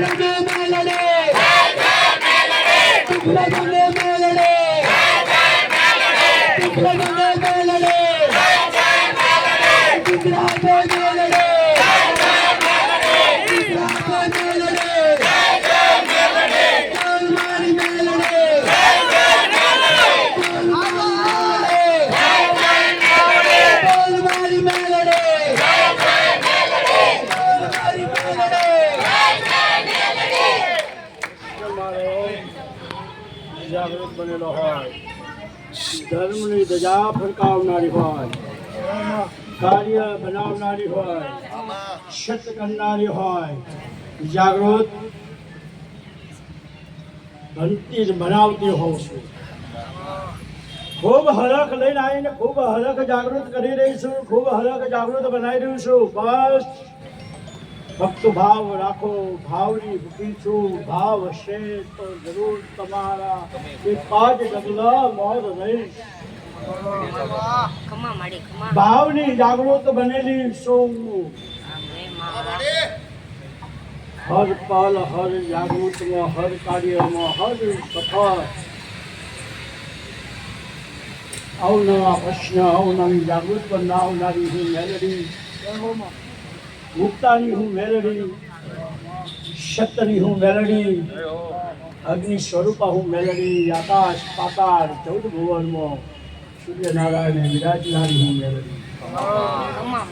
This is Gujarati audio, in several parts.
melody. Hey, melody. Hey, melody. Hey, melody. જાગૃત બનેલો હોય. ધર્મની ધજા ફરકાવનારી હોય. કાર્ય બનાવનારી હોય. સત્ય કરનારી હોય. જાગૃત બનતી જ બનાવતી હોઉં છું. ખૂબ હરખ લઈને આવીને ખૂબ હરખ જાગૃત કરી રહી છું. ખૂબ હરખ જાગૃત બનાવી રહ્યું છું. બસ. ફક્ત ભાવ રાખો, ભાવની ભૂખી છું, ભાવ હશે તો જરૂર તમારા. એ પાંચ ડગલા મોર રહીશ. ભાવની જાગૃત બનેલી છું. હર પલ, હર જાગૃતમાં, હર કાર્યમાં, હર સફળ. અવનવા પ્રશ્ન અવનવી જાગૃત ના આવનારી મેલડી. મુક્તાની હું મેલડી સત્યની હું મેલડી, અગ્નિ સ્વરૂપા હું મેલડી, આકાશ પાતાળ, ચૌદ ભુવનમાં સૂર્યનારાયણ વિરાજનારી હું મેલડી. ખમા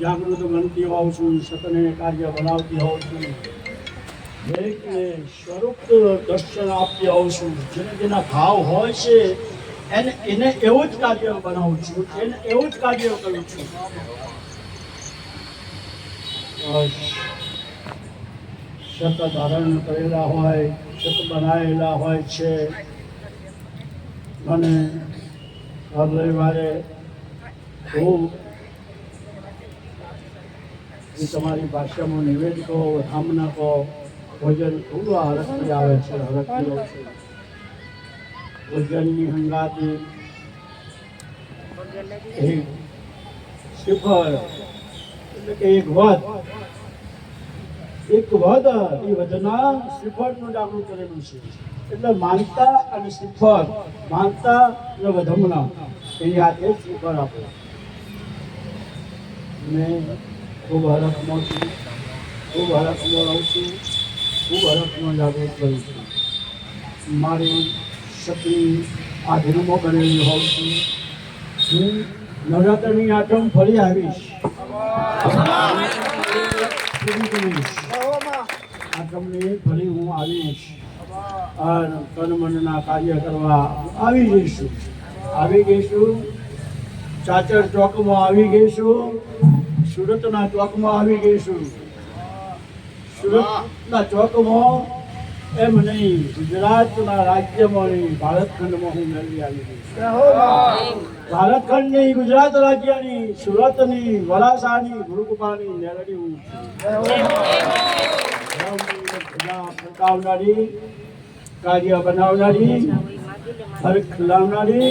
જાગૃત બનતી હોઉં છું, સતને કાર્ય બનાવતી હોઉં છું દરેકને સ્વરૂપ દર્શન આપતી હોઉં છું. જેને જેના ભાવ હોય છે એને એને એવું જ કાર્ય બનાવું છું, એને એવું જ કાર્ય કરું છું. બસ. ધારણ કરેલા હોય સત બનાવેલા હોય છે. અને હર રવિવારે હું તમારી ભાષામાં નિવેદ કહો, ધામના કહો, ભોજન ખૂબ હરખથી આવે છે છે. ભોજનની હંગાતી શ્રીફળ એટલે કે એક વધ એક વધ એ વધના શ્રીફળનું જાગૃત કરેલું છે. એટલે માનતા અને શિખર માનતા અને વધમણા એની હાથે શ્રીફળ આપો. મેં ખૂબ હરખમાં છું, ખૂબ હરખમાં રહું છું, ખૂબ હરખમાં જાગૃત કરું છું. મારી સપની આધીનમાં કરેલી હોઉં છું. હું નવરાત્રની આટમ ફરી આવીશ. આટમને. ફરી હું આવીશ. મનના કાર્ય કરવા આવી જઈશું. આવી ગઈશું. ચાચર ચોકમાં આવી ગઈશું. સુરતના ચોકમાં આવી ગઈશું. સુરતના ચોકમાં એમ નહીં ગુજરાતના રાજ્યમાં નહીં ભારત ખંડમાં હું મેળવી આવી ગઈશ ભારત ખંડની ગુજરાત રાજ્યની સુરતની વરાસાની ગુરુકૃપાની મેળવી હું પ્રતાવનારી કાર્ય બનાવનારી, હરખ લાવનારી,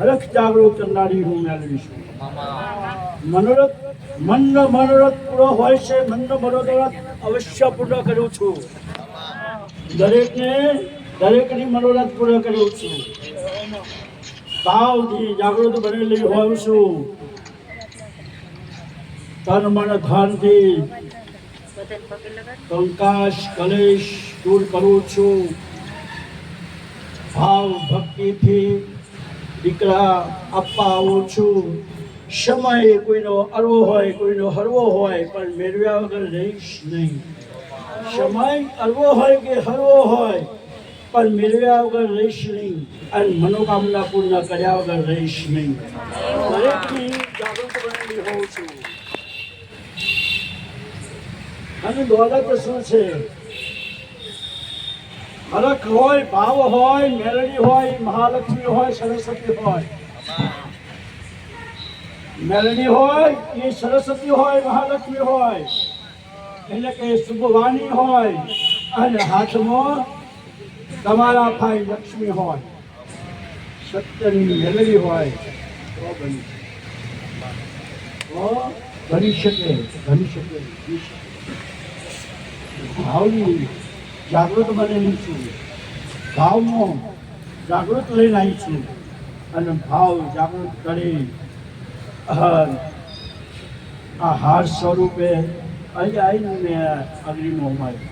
હરખ જાગૃત કરનારી હું મેળવી છું. મનોરથ, મનનો મનોરથ પૂરો હોય છે, મનનો મનોરથ અવશ્ય પૂર્ણ કરું છું. દરેકને દરેકની મનોરથ પૂર્ણ કરું છું. ભાવથી જાગૃત બનેલી હોઉં છું. તન મન ધનથી કંકાશ કલેશ દૂર કરું છું. ભાવ ભક્તિથી દીકરા આવું છું. સમય કોઈનો અરવો હોય, કોઈનો હરવો હોય, પણ મેળવ્યા વગર રહીશ નહીં. સમય અલવો હોય કે હરવો હોય, પણ મેળવ્યા વગર રહીશ નહીં અને મનોકામના પૂર્ણ કર્યા વગર રહીશ નહીં. દરેકની જાગૃત બનેલી હોઉં છું. અને દોલત શું છે? હરખ હોય, ભાવ હોય મેલડી હોય, મહાલક્ષ્મી હોય, સરસ્વતી હોય. મેલડી હોય, એ સરસ્વતી હોય, મહાલક્ષ્મી હોય. એટલે કે શુભવાણી હોય અને હાથમાં તમારા ભાઈ લક્ષ્મી હોય, સત્યની મેલડી હોય, તો બની બની શકે બની શકે ભાવની જાગૃત બનેલી છું. ભાવમાં જાગૃત લઈને આવી છું. અને ભાવ જાગૃત કરી આ હાર સ્વરૂપે અહીં આવીને મેં અગ્નિમાં ઉમારી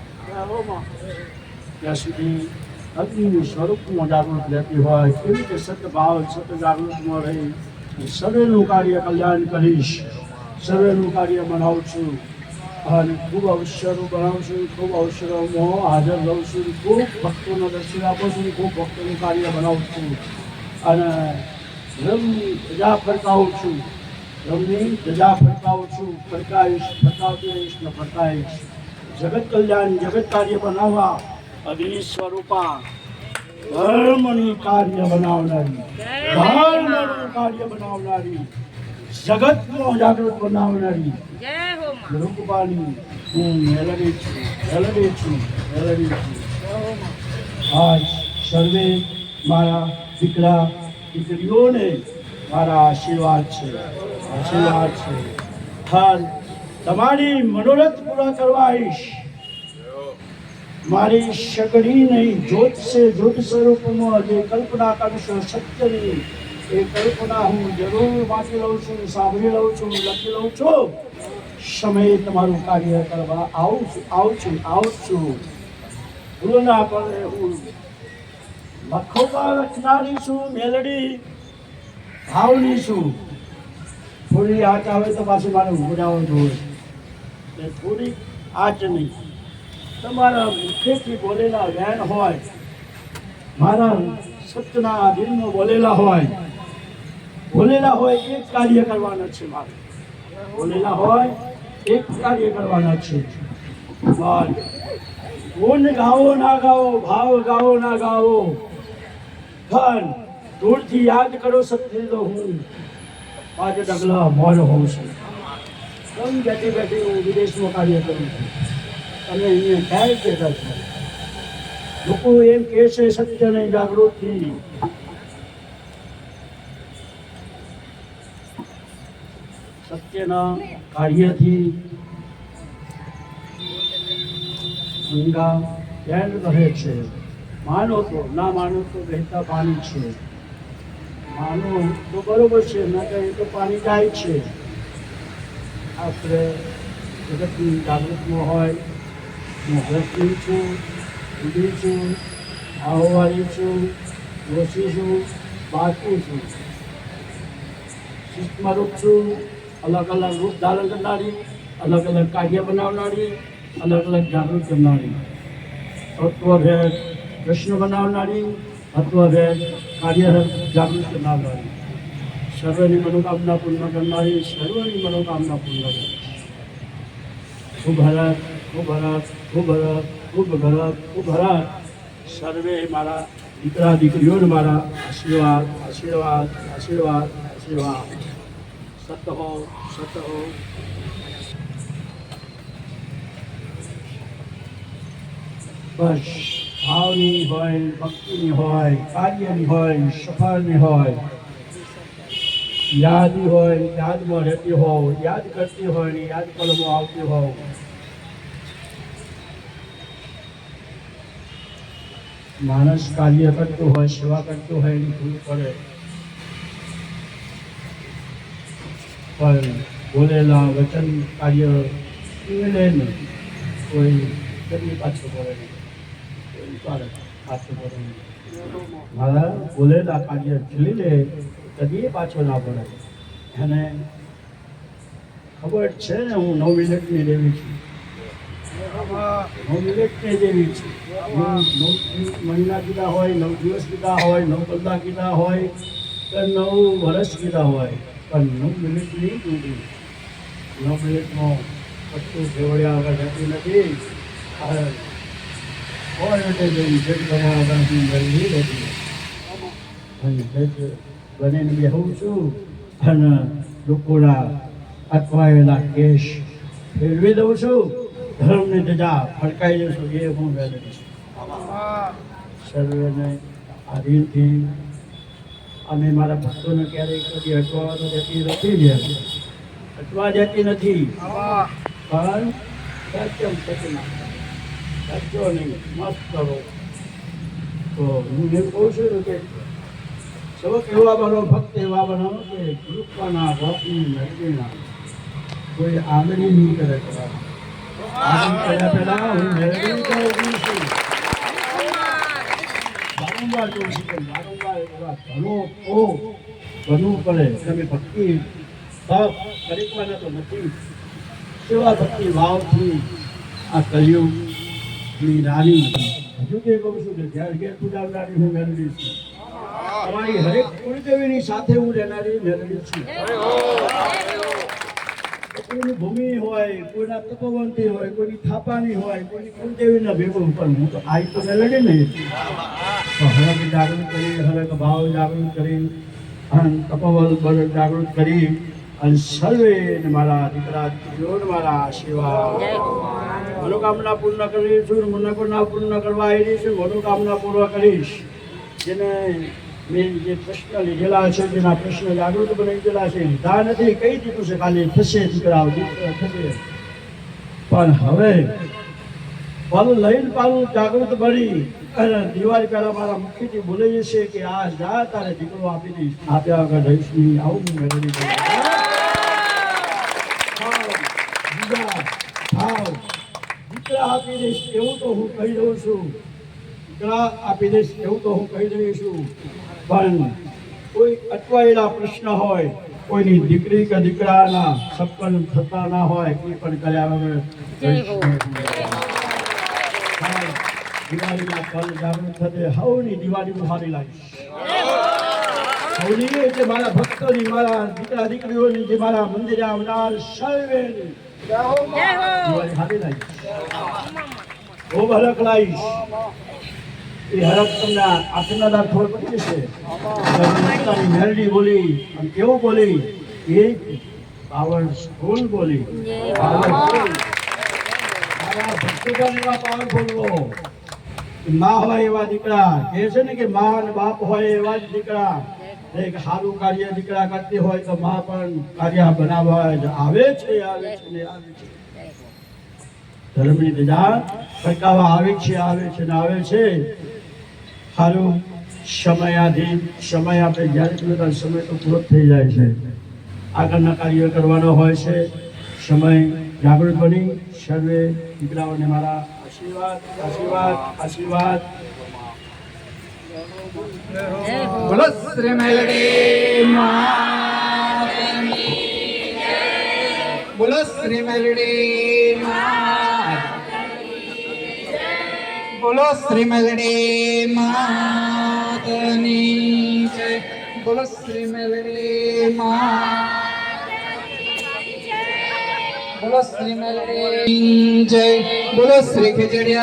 ત્યાં સુધી અગ્નિનું સ્વરૂપમાં જાગૃત રહેતી હોય કેવી રીતે સતભાવ સત જાગૃતમાં રહી સર્વેનું કાર્ય કલ્યાણ કરીશ સર્વેનું કાર્ય બનાવું છું અને ખૂબ અવસરો બનાવું છું ખૂબ અવસરોમાં હાજર રહું છું ખૂબ ભક્તોને દર્શન આપું છું ખૂબ ભક્તોનું કાર્ય બનાવું છું અને રમની ધજા ફરકાવું છું રમની ધજા ફરકાવું છું ફરકાવીશ ફરકાવતી રહીશ ને ફરકાવીશ. જગત કલ્યાણ જગત કાર્ય બનાવવા અગ્નિ સ્વરૂપા. ધર્મનું કાર્ય બનાવનારી ધર્મનું કાર્ય બનાવનારી જગતનો જાગૃત બનાવનારી. રૂપબાની હું મેળવી છું મેળવી છું મેળવી છું. આજ સર્વે મારા દીકરા દીકરીઓને મારા આશીર્વાદ છે આશીર્વાદ છે. હાલ તમારી મનોરથ પૂરા કરવા આવીશ. મારી શકડી નહીં જોત છે જોત સ્વરૂપમાં જે કલ્પના કરશો સત્યની એ કલ્પના હું જરૂર વાંચી લઉં છું, સાંભળી લઉં છું, લખી લઉં છું. સમયે તમારું કાર્ય કરવા આવું છું આવું છું આવું છું. ના પડે હું. લખોમાં રચનારી છું, મેલડી. ભાવની છું. થોડી આંચ આવે તો પાછી મારે ઉભરાવો જોઈએ ને થોડી આંચ નહીં. તમારા મુખેથી બોલેલા વેણ હોય, મારા સત્યના દિલમાં બોલેલા હોય બોલેલા હોય એક કાર્ય કરવાના છે મારે. બોલેલા હોય એક કાર્ય કરવાના છે. ગુણ ગાવો ના ગાવો ભાવ ગાવો ના ગાવો પણ દૂરથી યાદ કરો સત્ય તો હું. પાંચ ડગલા મોર હોઉં છું કમ બેઠી બેઠી હું વિદેશમાં કાર્ય કરું છું? અને અહીંયા ક્યાંય બેઠા છે? લોકો એમ કહે છે, સત્યને જાગૃતિ સત્યના કાર્યથી ગંગા બેન રહે છે? માનો તો, ના માનો તો વહેતા પાણી છે. માનો તો બરોબર છે, ના કહે તો પાણી જાય છે. આપણે જગતની જાગૃતમાં હોય હું હરતી છું ઉડી છું, આહોવાળી છું દોષી છું બાકી છું. શિસ્તમાં છું, અલગ અલગ રૂપ ધારણ કરનારી, અલગ અલગ કાર્ય બનાવનારી, અલગ અલગ જાગૃત કરનારી તત્વભેદ કૃષ્ણ બનાવનારી તત્વભેદ કાર્યરત જાગૃત કરનારી સર્વની મનોકામના પૂર્ણ કરનારી સર્વની મનોકામના પૂર્ણ કરનારી ખૂબ હરત ખૂબ હરત ખૂબ હરત ખૂબ ભરત ખૂબ હરત સર્વે મારા દીકરા દીકરીઓને મારા આશીર્વાદ આશીર્વાદ આશીર્વાદ આશીર્વાદ. સત હો સત હો બસ. ભાવની હોય, ભક્તિની હોય, કાર્યની હોય, સફળની હોય યાદી હોય, યાદમાં રહેતી હોવ, યાદ કરતી હોય ને યાદ કલમો આવતી હોવ. માણસ કાર્ય કરતું હોય, સેવા કરતું હોય એની ભૂલ પડે પણ બોલેલા વચન કાર્ય ને કોઈ પાછું પડે. નહીં કોઈ પાછું પાછું પડે નહીં મારા બોલેલા કાર્ય ખીલી લે કદી પાછો ના પડે. અને ખબર છે ને હું નવ મિનિટની દેવી છું. નવ મિનિટની દેવી છું. હું નવ મહિના કીધા હોય, નવ દિવસ કીધા હોય, નવ કલાક કીધા હોય, કે નવ વર્ષ કીધા હોય, પણ નવ મિનિટની દૂરી નવ મિનિટમાં કશું ફેવડ્યા વગર જતી નથી. જેવી જેટ કરવા વગરથી જલ્દી નથી અને જેટ બનીને બેહું છું. અને લોકોના અટવાયેલા કેસ ફેરવી દઉં છું. ધર્મની ધજા ફડકાઈ દઉં છું. એ હું વેદન છું. સર્વેને આધીનથી અને મારા ભક્તોને ક્યારેય કદી અટવાવાનું તો જતી નથી જ અટવા જતી નથી. પણ સત્યમ સચના સત્યો નહીં કરો. તો હું એમ કહું છું કે એવો એવા બનો ભક્ત એવા બનાવો કે કૃપાના ભક્તની મેળવીના કોઈ આંગળી કરે કર્યા પહેલા હું મેળવી છું. કે વારંવાર એવા તો બનવું પડે. તમે ભક્તિ, ભાવ નથી. સેવા ભક્તિ, ભાવથી આ કલયુગની રાણી હજુ તે કહું છું કે ઘેર ઘેર પૂજાવનારી હું મેળવી છું. તમારી હરેક કુળદેવીની સાથે હું રહેનારી મેળવી છું. કોઈની ભૂમિ હોય, કોઈના તપોવંતી હોય, કોઈની થાપાની હોય, કોઈની કુળદેવીના ભેગો પણ હું તો આઈ તો મેળવી નહીં તો હરક જાગૃત કરી હરક ભાવ જાગૃત કરી તપોવલ બળ જાગૃત કરી અને સર્વે મારા દીકરા દીકરીઓને મારા આશીર્વાદ. મનોકામના પૂર્ણ કરીશું છું મનોકામના પૂર્ણ કરવા આવી છું. મનોકામના પૂર્ણ કરીશ. જેને મેં જે પ્રશ્ન લીધેલા છે જેના પ્રશ્ન જાગૃત બની ગયેલા છે લીધા નથી. કઈ દીધું છે? ખાલી થશે દીકરાઓ દીકરા થશે. પણ હવે પાલું લઈને પાલું જાગૃત બની અને દિવાળી પહેલા મારા મુખીથી બોલે જશે કે આ જા તારે દીકરો આપી દઈશ. આપ્યા વગર રહીશ નહીં. આવું હું મેળવી દઈશ ભાવ, ભાવ દીકરા આપી દઈશ એવું તો હું કહી દઉં છું દીકરા આપી દઈશ એવું તો હું કહી દઉં છું પણ કોઈ અટવાયેલા પ્રશ્ન હોય કોઈની દીકરી કે દીકરાના સપન થતા ના હોય એ પણ કર્યા વગર દિવાળીના પલ જાગૃત થશે હવની દિવાળી હું સારી લાગીશ એટલે મારા ભક્તોની મારા દીકરા દીકરીઓની જે મારા મંદિરે આવનાર સર્વેની ખૂબ હરખ લાવીશ એ હરખ તમને દાર ખબર પડી જશે મેલડી બોલી અને કેવું બોલી? એ પાવર સ્કૂલ બોલી. પાવરફુલમાં હોય એવા દીકરા. કે છે ને કે માં અને બાપ હોય એવા જ દીકરા. એક સારું કાર્ય દીકરા કરતી હોય તો માં પણ કાર્ય બનાવવા આવે છે આવે છે ને આવે છે. ધર્મની રજા ફટકાવા આવે છે આવે છે ને આવે છે. સારું સમયાધીન સમય આપણે જ્યારે ત્યારે સમય તો પૂરો થઈ જાય છે. આગળના કાર્ય કરવાનો હોય છે. સમય જાગૃત બની. સર્વે દીકરાઓને મારા આશીર્વાદ આશીર્વાદ આશીર્વાદ. બોલો, શ્રી મેલડી. બોલો, શ્રી મેલડી બોલો, શ્રી મેલડી માતની જય. બોલો, શ્રી મેલડી મા બોલો, શ્રી જય. બોલો, શ્રી ખીજડીયા